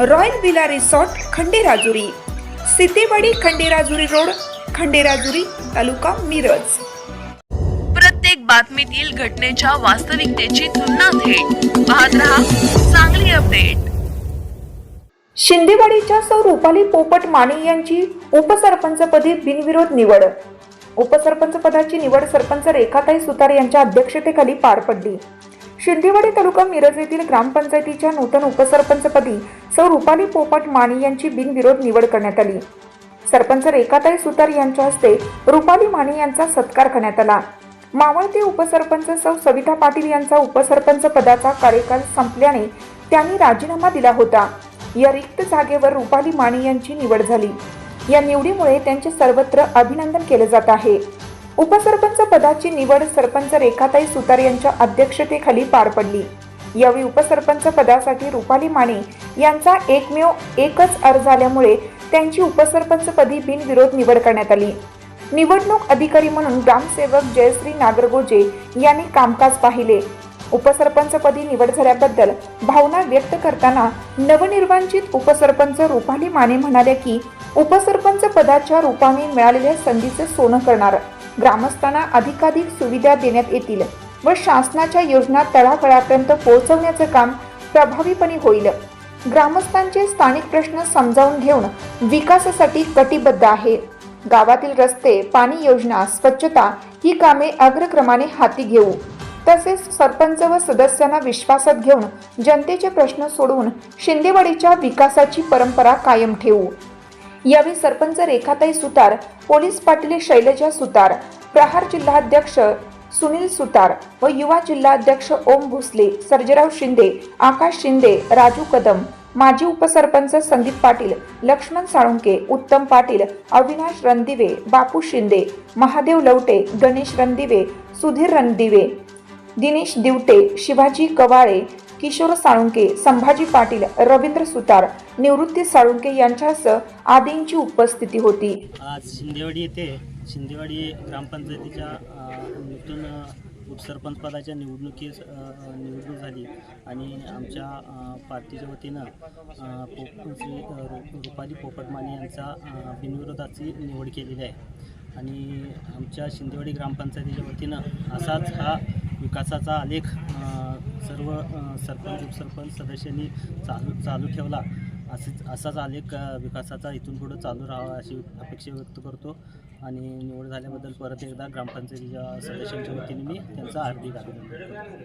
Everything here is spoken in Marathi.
Royal villa resort Khanderajuri. Sitewadi Khanderajuri road Khanderajuri taluka Miraj. प्रत्येक बातमीतील घटनेच्या वास्तविकतेची तुलना थेट. पाहत रहा चांगली अपडेट. शिंदेवाडीच्या सौ रुपाली पोपट माने यांची उपसरपंचपदी बिनविरोध निवड. उपसरपंच पदाची निवड सरपंच रेखाताई सुतार यांच्या अध्यक्षतेखाली पार पडली. शिंदेवाडी तालुका मिरज येथील ग्रामपंचायतीच्या नूतन उपसरपंचपदी सौ रुपाली पोपट माने यांची बिनविरोध निवड करण्यात आली. सरपंच रेखाताई सुतार यांच्या हस्ते रुपाली माने यांचा सत्कार करण्यात आला. मावळते उपसरपंच सौ सविता पाटील यांचा उपसरपंच पदाचा कार्यकाल संपल्याने त्यांनी राजीनामा दिला होता. या रिक्त जागेवर रुपाली माने यांची निवड झाली. या निवडीमुळे त्यांचे सर्वत्र अभिनंदन केले जात आहे. उपसरपंच पदाची निवड सरपंच रेखाताई सुतार यांच्या अध्यक्षतेखाली पार पडली. यावेळी उपसरपंच पदासाठी रुपाली माने यांचा एकमेव एकच अर्ज आल्यामुळे त्यांची उपसरपंचपदी बिनविरोध निवड करण्यात आली. निवडणूक अधिकारी म्हणून ग्रामसेवक जयश्री नागरगोजे यांनी कामकाज पाहिले. उपसरपंचपदी निवड झाल्याबद्दल भावना व्यक्त करताना नवनिर्वांचित उपसरपंच रुपाली माने म्हणाल्या की उपसरपंच पदाच्या रूपाने मिळालेल्या संधीचे सोनं करणार. ग्रामस्थांना अधिकाधिक सुविधा देण्यात येतील व शासनाच्या योजना तळागळापर्यंत पोहोचवण्याचं काम प्रभावीपणे होईल. ग्रामस्थांचे स्थानिक प्रश्न समजावून घेऊन विकासासाठी कटिबद्ध आहे. गावातील रस्ते पाणी योजना स्वच्छता ही कामे अग्रक्रमाने हाती घेऊ. तसेच सरपंच व सदस्यांना विश्वासात घेऊन जनतेचे प्रश्न सोडवून शिंदेवाडीच्या विकासाची परंपरा कायम ठेवू. यावेळी सरपंच रेखाताई सुतार पोलीस पाटील शैलजा सुतार प्रहार जिल्हाध्यक्ष सुनील सुतार व युवा जिल्हाध्यक्ष ओम भोसले सर्जराव शिंदे आकाश शिंदे राजू कदम माजी उपसरपंच संदीप पाटील लक्ष्मण साळुंके उत्तम पाटील अविनाश रणदिवे बापू शिंदे महादेव लवटे गणेश रणदिवे सुधीर रणदिवे दिनेश दिवटे शिवाजी कवाळे किशोर साळुंके संभाजी पाटील रवींद्र सुतार निवृत्ती साळुंके यांच्यासह आदींची उपस्थिती होती. आज शिंदेवाडी येथे शिंदेवाडी ग्रामपंचायतीच्या नूतन अ, उपसरपंच पदाच्या निवडणुकीस निवडणूक झाली आणि आमच्या पार्टीच्या वतीनं पोप श्री रु- रुपाली पोपटमाने यांचा बिनविरोधाची निवड केलेली आहे. आणि आमच्या शिंदेवाडी ग्रामपंचायतीच्या वतीनं असाच हा विकासाचा आलेख सर्व सरपंच उपसरपंच सदस्यांनी चालू चालू ठेवला. असेच असाच आलेख विकासाचा इथून पुढं चालू राहावा अशी अपेक्षा व्यक्त करतो. आणि निवड झाल्याबद्दल परत एकदा ग्रामपंचायतीच्या सदस्यांच्या वतीने मी त्यांचा हार्दिक अभिनंदन करतो.